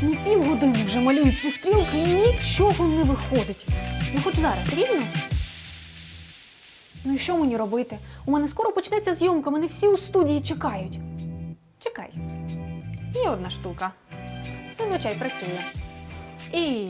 Півгодини вже малюю ці стрілки і нічого не виходить. Ну хоч зараз, рівно? Ну і що мені робити? У мене скоро почнеться зйомка, мене всі у студії чекають. Чекай. Є одна штука. Зазвичай працює. І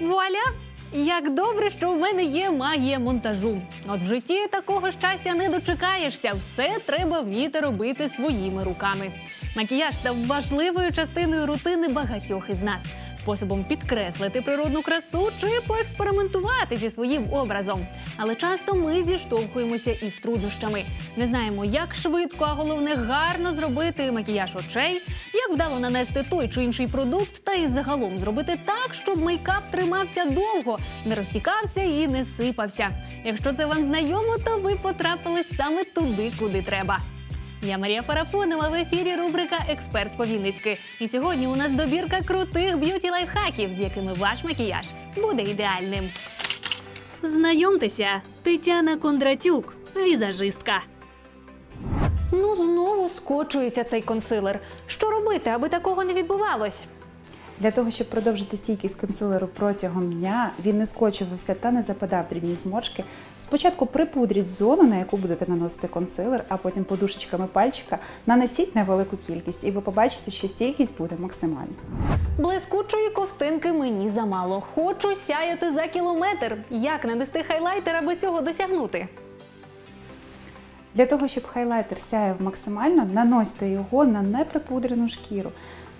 вуаля! Як добре, що в мене є магія монтажу. От в житті такого щастя не дочекаєшся. Все треба вміти робити своїми руками. Макіяж став важливою частиною рутини багатьох із нас, способом підкреслити природну красу чи поекспериментувати зі своїм образом. Але часто ми зіштовхуємося із труднощами. Не знаємо, як швидко, а головне гарно зробити макіяж очей, як вдало нанести той чи інший продукт, та і загалом зробити так, щоб мейкап тримався довго, не розтікався і не сипався. Якщо це вам знайомо, то ви потрапили саме туди, куди треба. Я Марія Фарафонова в ефірі рубрика Експерт по Вінницьки. І сьогодні у нас добірка крутих б'юті лайфхаків, з якими ваш макіяж буде ідеальним. Знайомтеся, Тетяна Кондратюк, візажистка. Ну, знову скочується цей консилер. Що робити, аби такого не відбувалось? Для того, щоб продовжити стійкість консилеру протягом дня, він не скочувався та не западав дрібні зморшки. Спочатку припудріть зону, на яку будете наносити консилер, а потім подушечками пальчика нанесіть невелику кількість, і ви побачите, що стійкість буде максимальна. Блискучої ковтинки мені замало. Хочу сяяти за кілометр. Як нанести хайлайтер, аби цього досягнути? Для того, щоб хайлайтер сяяв максимально, наносьте його на неприпудрену шкіру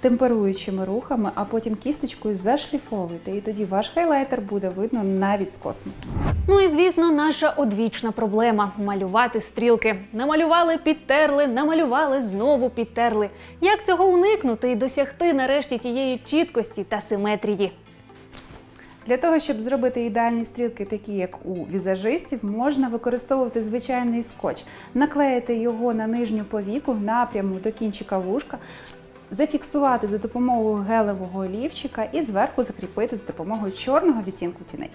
темперуючими рухами, а потім кісточкою зашліфовуйте, і тоді ваш хайлайтер буде видно навіть з космосу. Ну і звісно, наша одвічна проблема малювати стрілки. Намалювали, підтерли, намалювали, знову підтерли. Як цього уникнути і досягти нарешті тієї чіткості та симетрії? Для того, щоб зробити ідеальні стрілки, такі як у візажистів, можна використовувати звичайний скотч, наклеїти його на нижню повіку напряму до кінчика вушка, зафіксувати за допомогою гелевого олівчика і зверху закріпити за допомогою чорного відтінку тіней.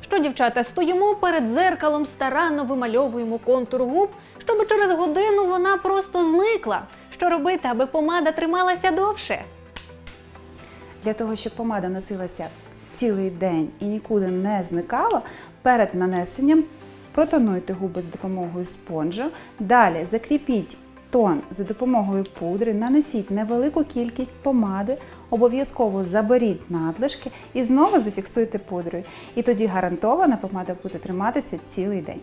Що, дівчата, стоїмо перед дзеркалом, старанно вимальовуємо контур губ, щоб через годину вона просто зникла. Що робити, аби помада трималася довше? Для того, щоб помада носилася цілий день і нікуди не зникала, перед нанесенням протонуйте губи з допомогою спонжа. Далі закріпіть тон за допомогою пудри, нанесіть невелику кількість помади, обов'язково заберіть надлишки і знову зафіксуйте пудрою. І тоді гарантована помада буде триматися цілий день.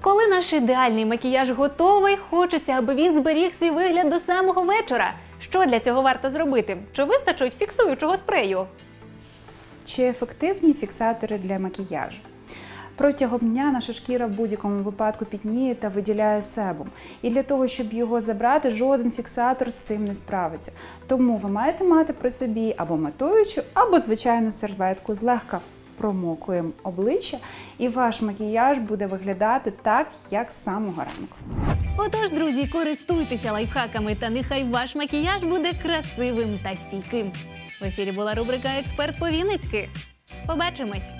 Коли наш ідеальний макіяж готовий, хочеться, аби він зберіг свій вигляд до самого вечора. Що для цього варто зробити? Чи вистачить фіксуючого спрею? Чи ефективні фіксатори для макіяжу? Протягом дня наша шкіра в будь-якому випадку пітніє та виділяє себум. І для того, щоб його забрати, жоден фіксатор з цим не справиться. Тому ви маєте мати при собі або матуючу, або звичайну серветку. Злегка промокуємо обличчя, і ваш макіяж буде виглядати так, як з самого ранку. Отож, друзі, користуйтеся лайфхаками, та нехай ваш макіяж буде красивим та стійким. В ефірі була рубрика Експерт по Вінницьки. Побачимось!